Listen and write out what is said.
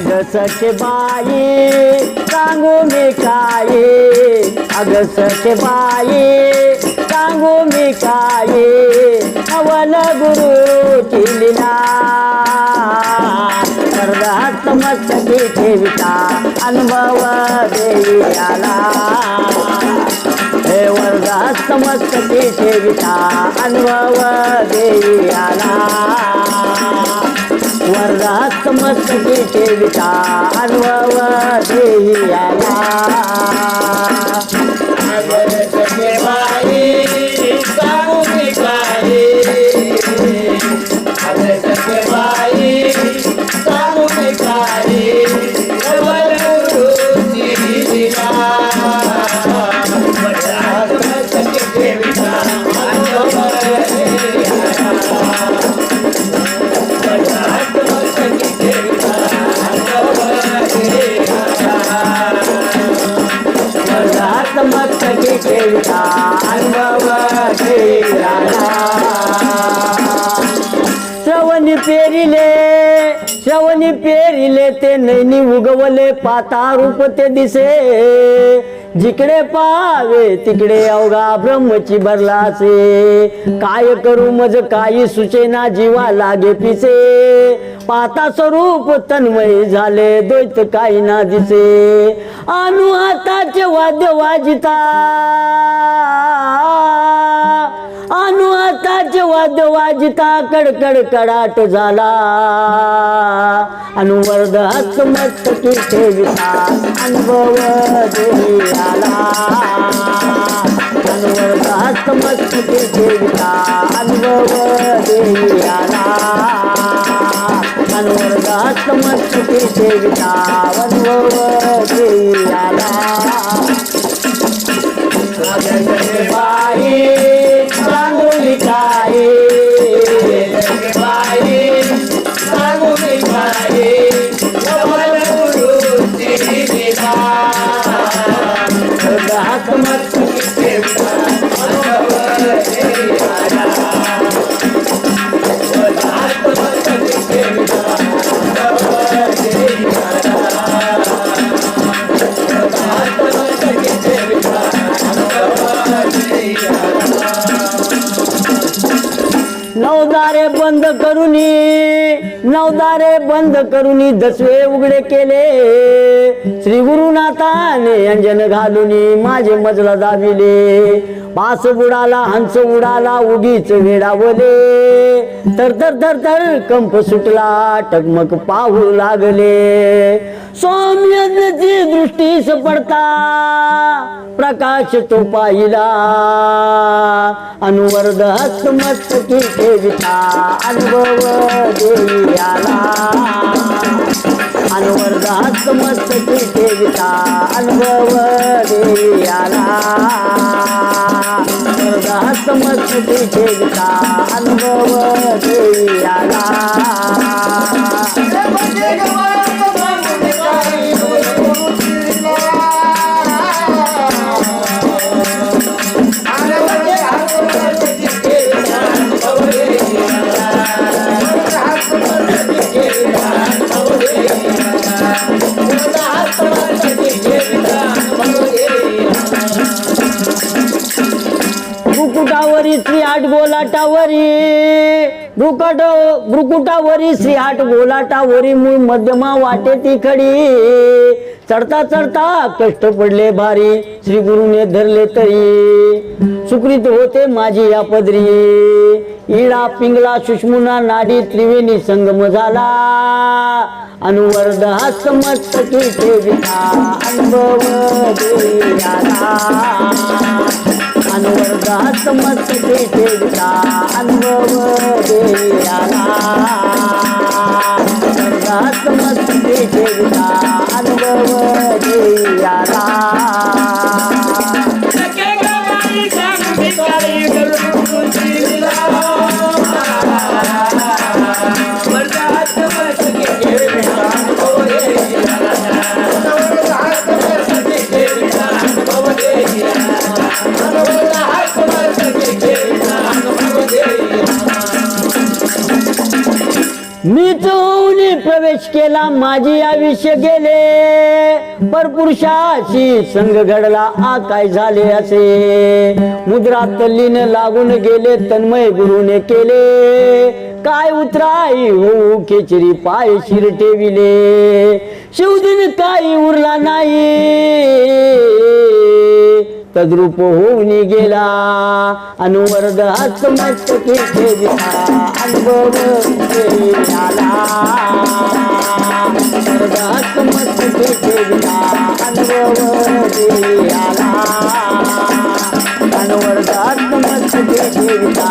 अग सखे बाई सांगू मी काय? अग सखे बाई सांगू मी काय? अवल गुरु चिलिना वर्गात मस्तकी ठेविता अनुभव देई आला. हे वर्गात मस्तकी ठेविता अनुभव देई आला. वर्गात विचार व देही आला श्रवणी पेरिले ते नैनी उगवले पाता रूप ते दिसे. जिकडे पावे तिकडे अवघा ब्रह्मची भरलासे. काय करू मज काही सुचेना जीवा लागे पिसे. पाता स्वरूप तन्मय झाले द्वैत काही ना दिसे. अनु हाताचे वाद्य वाजिता. अनु हाताचे वाद्य वाजता कडकड कडाट झाला. अनुवर्ध हस्त की ठेविता अनुभव देवी आला. अनुवर्ध हस्त मस्तकी ठेविता अनुभव देवी आला. अनुवर्ध हस्त मस्तकी ठेविता अनुभव देवी आला. नवदारे बंद करुनी नवदारे बंद करुनी दसवे उघडे केले. श्री गुरुनाथाने अंजन घालूनी माझे मजला दाबिले. पास बुडाला हंस उडाला उगीच वेडावले. तर तर तर तर कंप सुटला टकमक पाहू लागले. सौम्यची दृष्टीस पडता प्रकाश तो पाहिला. अनुवर्ध हस्तमस्तकी ठेविता अनुभव देई आला. अनुवर्ध हस्तमस्तकी ठेविता अनुभव देई आला. अनुवर्ध हस्त ठेविता अनुभव देई भ्रुकुटावरी श्री आठ गोलाटावरी. भ्रुकट भ्रुकुटावरी श्री आठ गोलाटावरी. मूळ मध्यमा वाटे ती खडी चढता चढता कष्ट पडले भारी. श्री गुरुने धरले तरी. सुकृत होते माझी या पदरी. इडा पिंगला सुषमुना नाडी त्रिवेणी संगम झाला. अनुवर्ध हस्त मस्तकी अनुभव अनुवर्ध हस्त मस्तकी अनुभव देयाला अनुवर्ध हस्त मस्तकी अनुभव देयाला प्रवेश केला माझी आयुष्य गेले. परपुरुषाशी संघ घडला आ काय झाले असे? मुद्रा तल्लीन लागून गेले तन्मय गुरुने केले. काय उतराई होऊ खेचरी पाय शिर ठेविले शिवदिन काही उरला नाही. तद्रूप होऊन गेला. अनुवर्ग आत्मस्तके ठेविला अनुभव आला वर्ग आत्मस्तके ठेविला अनुभव आला अनुवर्ग आत्मस्तके ठेविला